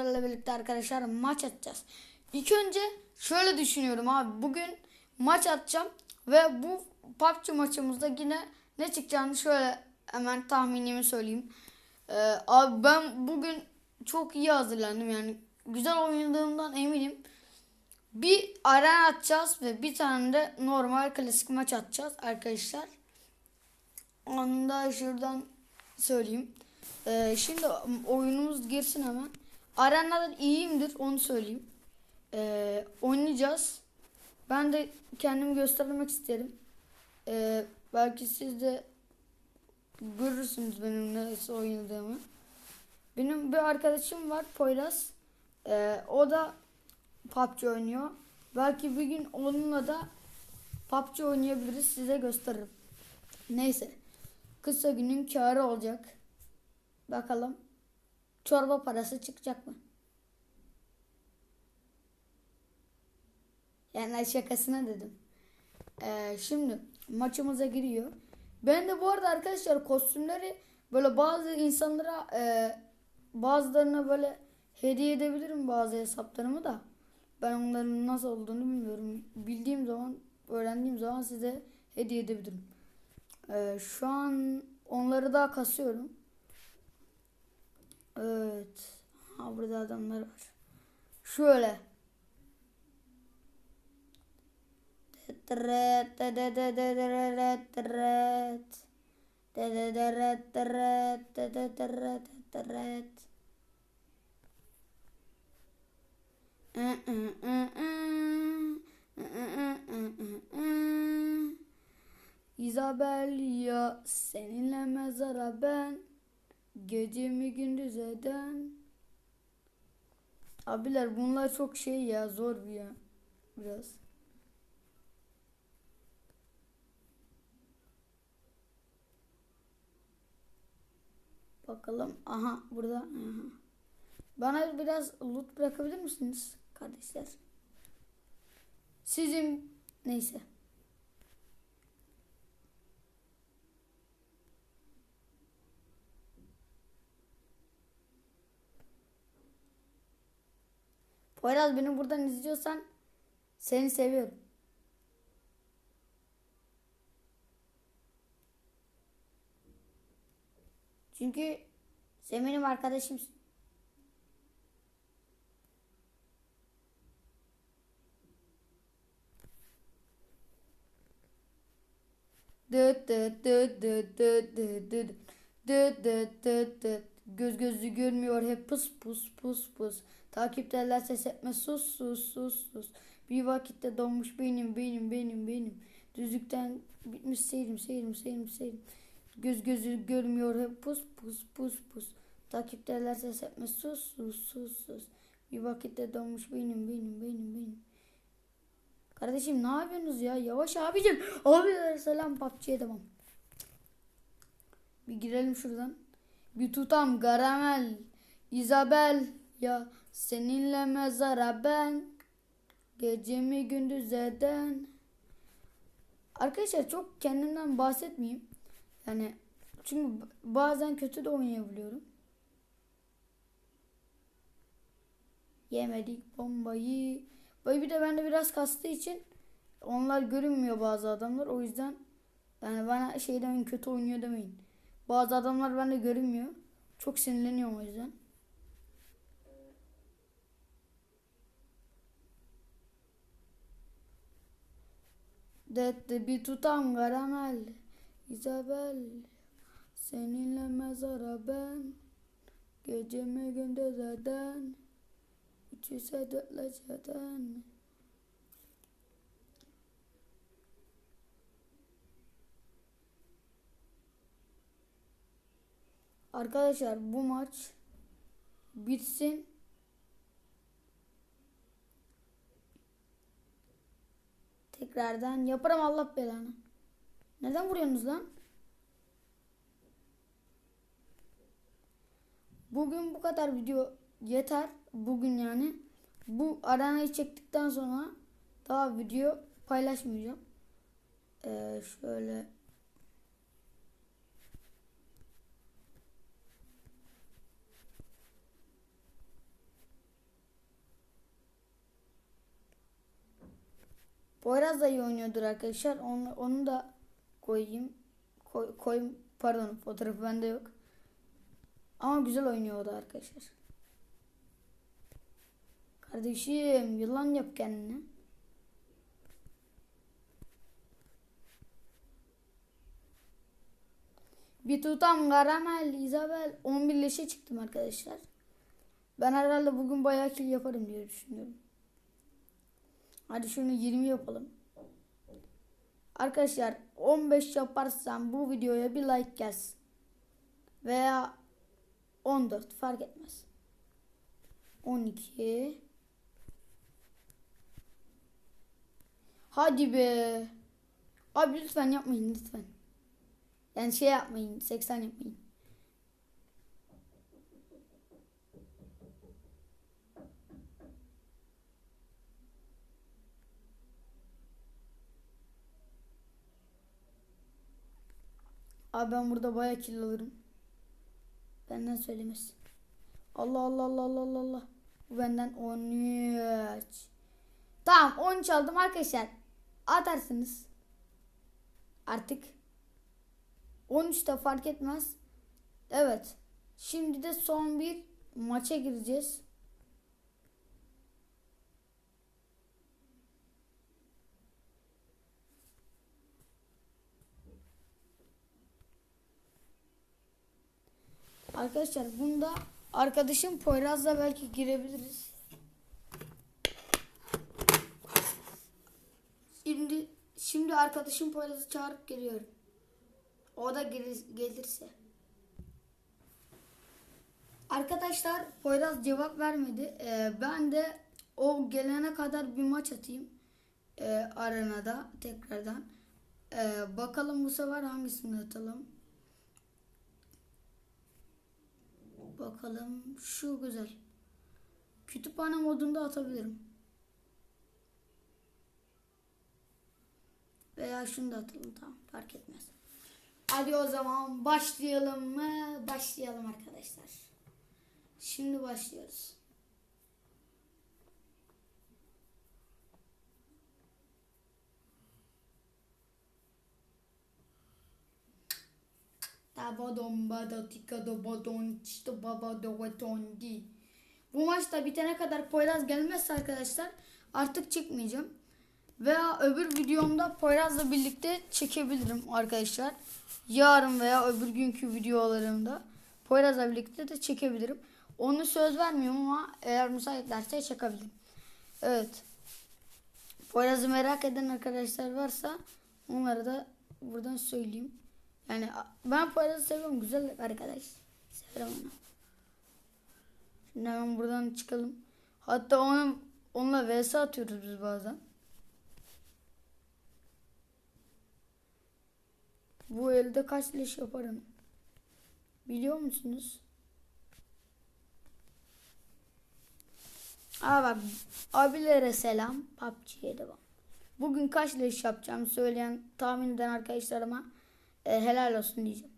sizlerle birlikte arkadaşlar maç atacağız. İlk önce şöyle düşünüyorum abi. Bugün maç atacağım ve bu PUBG maçımızda yine ne çıkacağını şöyle hemen tahminimi söyleyeyim. Ee, abi ben bugün çok iyi hazırlandım yani güzel oynadığımdan eminim. Bir arena atacağız ve bir tane de normal klasik maç atacağız arkadaşlar. Onu da şuradan söyleyeyim. Ee, şimdi oyunumuz girsin hemen. Arenadan iyiyimdir onu söyleyeyim. Ee, oynayacağız. Ben de kendimi göstermek isterim. Ee, belki siz de görürsünüz benim nasıl oynadığımı. Benim bir arkadaşım var Poyraz. Ee, o da PUBG oynuyor. Belki bir gün onunla da PUBG oynayabiliriz. Size gösteririm. Neyse. Kısa günün karı olacak. Bakalım. Çorba parası çıkacak mı? Yani şakasına dedim. Ee, şimdi maçımıza giriyor. Ben de bu arada arkadaşlar kostümleri böyle bazı insanlara e, bazılarına böyle hediye edebilirim bazı hesaplarımı da. Ben onların nasıl olduğunu bilmiyorum. Bildiğim zaman, öğrendiğim zaman size hediye edebilirim. Ee, şu an onları daha kasıyorum. Evet. Ha burada adamlar var. Şöyle. Isabel ya seninle mezara ben Gecemi gündüz eden. Abiler bunlar çok şey ya zor bir ya Biraz. Bakalım aha burada aha. Bana biraz loot bırakabilir misiniz kardeşler? Sizin neyse Poyraz beni buradan izliyorsan seni seviyorum. Çünkü sen benim arkadaşımsın. Dıt dıt dıt dıt dıt dıt dıt. Dıt dıt dıt dıt. Göz gözü görmüyor hep pus pus pus pus. Takipteler ses etme sus sus sus sus. Bir vakitte donmuş benim benim benim benim. Düzlükten bitmiş seyrim seyrim seyrim seyrim. Göz gözü görmüyor hep pus pus pus pus. Takipteler ses etme sus sus sus sus. Bir vakitte donmuş benim benim benim benim. Kardeşim ne yapıyorsunuz ya? Yavaş abicim. Abi selam PUBG'ye devam. Bir girelim şuradan. Bir tutam karamel. Isabel ya seninle mezara ben. Gecemi gündüz eden. Arkadaşlar çok kendimden bahsetmeyeyim. Yani çünkü bazen kötü de oynayabiliyorum. Yemedik bombayı. Böyle bir de bende biraz kastığı için onlar görünmüyor bazı adamlar. O yüzden yani bana şey demeyin kötü oynuyor demeyin. Bazı adamlar bende görünmüyor. Çok sinirleniyorum o yüzden. Dette bir tutam karamel Isabel Seninle mezara ben Gecemi gündüz eden Üç ise dörtleceden Arkadaşlar bu maç bitsin. Tekrardan yaparım Allah belanı. Neden vuruyorsunuz lan? Bugün bu kadar video yeter. Bugün yani. Bu arenayı çektikten sonra daha video paylaşmayacağım. Ee, şöyle Poyraz da iyi oynuyordur arkadaşlar. Onu, onu da koyayım. Koy, koyayım. Pardon fotoğrafı bende yok. Ama güzel oynuyor o da arkadaşlar. Kardeşim yılan yap kendine. Bir tutam karamel, Isabel 11 leşe çıktım arkadaşlar. Ben herhalde bugün bayağı kill yaparım diye düşünüyorum. Hadi şunu 20 yapalım. Arkadaşlar 15 yaparsam bu videoya bir like gelsin. Veya 14 fark etmez. 12 Hadi be. Abi lütfen yapmayın lütfen. Yani şey yapmayın 80 yapmayın. Abi ben burada bayağı kill alırım. Benden söylemez. Allah Allah Allah Allah Allah Allah. Bu benden 13. Tamam 13 aldım arkadaşlar. Atarsınız. Artık. 13 de fark etmez. Evet. Şimdi de son bir maça gireceğiz. Arkadaşlar bunda arkadaşım Poyraz'la belki girebiliriz. Şimdi şimdi arkadaşım Poyraz'ı çağırıp geliyorum. O da gelir, gelirse. Arkadaşlar Poyraz cevap vermedi. Ee, ben de o gelene kadar bir maç atayım. Ee, arenada tekrardan. Ee, bakalım bu sefer hangisini atalım. Bakalım şu güzel. Kütüphane modunda atabilirim. Veya şunu da atalım tamam fark etmez. Hadi o zaman başlayalım mı? Başlayalım arkadaşlar. Şimdi başlıyoruz. Bu maçta bitene kadar Poyraz gelmezse arkadaşlar artık çıkmayacağım. Veya öbür videomda Poyraz'la birlikte çekebilirim arkadaşlar. Yarın veya öbür günkü videolarımda Poyraz'la birlikte de çekebilirim. Onu söz vermiyorum ama eğer müsaitlerse çekebilirim. Evet. Poyraz'ı merak eden arkadaşlar varsa onlara da buradan söyleyeyim. Yani ben Poyraz'ı seviyorum. Güzel arkadaş. Severim onu. Şimdi hemen buradan çıkalım. Hatta onun, onunla vs atıyoruz biz bazen. Bu elde kaç leş yaparım? Biliyor musunuz? Aa bak abilere selam. PUBG'ye devam. Bugün kaç leş yapacağım söyleyen tahmin eden arkadaşlarıma e, helal olsun diyeceğim.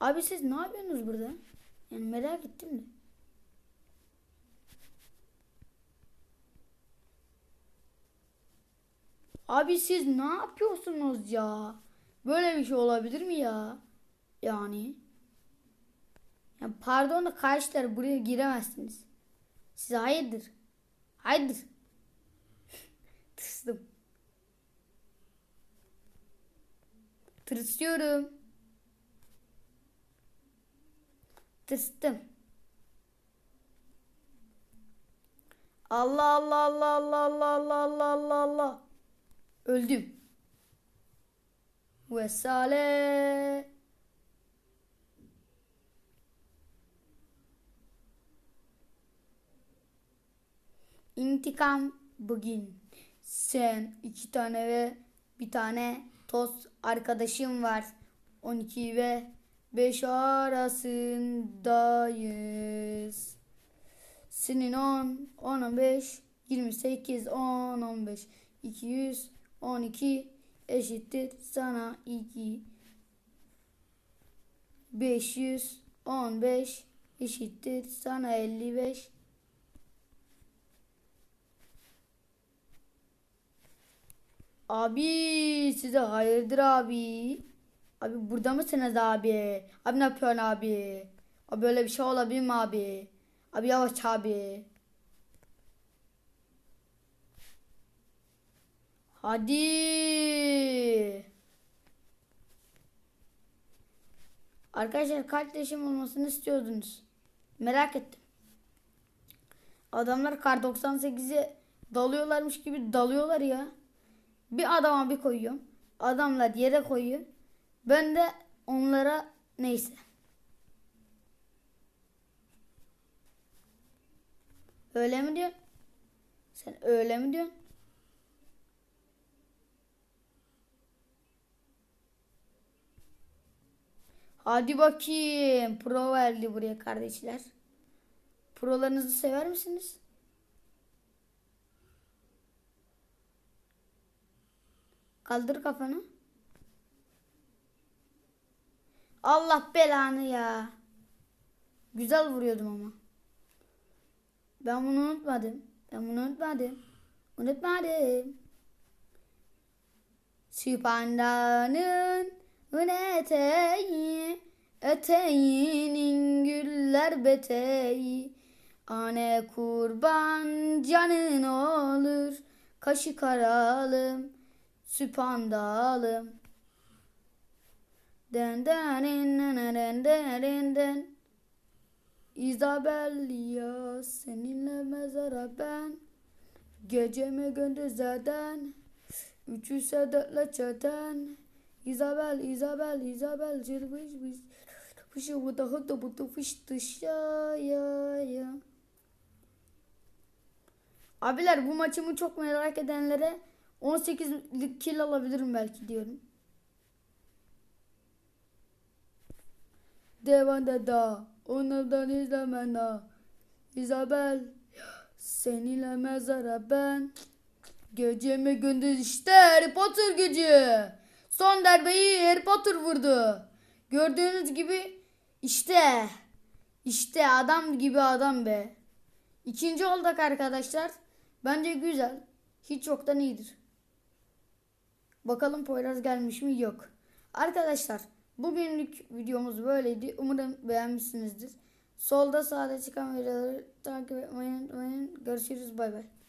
Abi siz ne yapıyorsunuz burada? Yani merak ettim de. Abi siz ne yapıyorsunuz ya? Böyle bir şey olabilir mi ya? Yani. Ya pardon da kardeşler buraya giremezsiniz. Siz hayırdır? Hayırdır? Tırstım. Tırsıyorum. Tırstım. Allah Allah Allah Allah Allah Allah Allah Allah Allah. Öldüm. Vesale. İntikam bugün. Sen iki tane ve bir tane toz arkadaşım var. 12 ve 5 arasındayız. Senin 10, 10, 15, 28, 10, 15, 200, 12 eşittir sana 2. 515 eşittir sana 55. Abi size hayırdır abi? Abi burada mısınız abi? Abi ne yapıyorsun abi? Abi böyle bir şey olabilir mi abi? Abi yavaş abi. Hadi. Arkadaşlar kardeşim olmasını istiyordunuz. Merak ettim. Adamlar kar 98'e dalıyorlarmış gibi dalıyorlar ya. Bir adama bir koyuyorum. Adamlar yere koyuyor. Ben de onlara neyse. Öyle mi diyorsun? Sen öyle mi diyorsun? Hadi bakayım. Pro geldi buraya kardeşler. Prolarınızı sever misiniz? Kaldır kafanı. Allah belanı ya. Güzel vuruyordum ama. Ben bunu unutmadım. Ben bunu unutmadım. Unutmadım. Süphandanın eteği Eteğinin güller beteği Ane kurban canın olur Kaşı karalım Süphandalım Den den den den den den İzabel ya seninle mezara ben. Gecemi gündüzeden Üçü sedetle çeten İzabel, İzabel, İzabel Cırmış biz Fışı bu da hıdı bu da fıştı ya ya ya. Abiler bu maçımı çok merak edenlere 18 kill alabilirim belki diyorum. Devanda da onlardan izlemena Isabel seninle mezara ben. Gecemi gündüz işte Harry Potter gücü. Son darbeyi Harry Potter vurdu. Gördüğünüz gibi işte işte adam gibi adam be. İkinci olduk arkadaşlar. Bence güzel. Hiç yoktan iyidir Bakalım Poyraz gelmiş mi? Yok. Arkadaşlar bugünlük videomuz böyleydi. Umarım beğenmişsinizdir. Solda sağda çıkan videoları takip etmeyi unutmayın. Görüşürüz. Bay bay.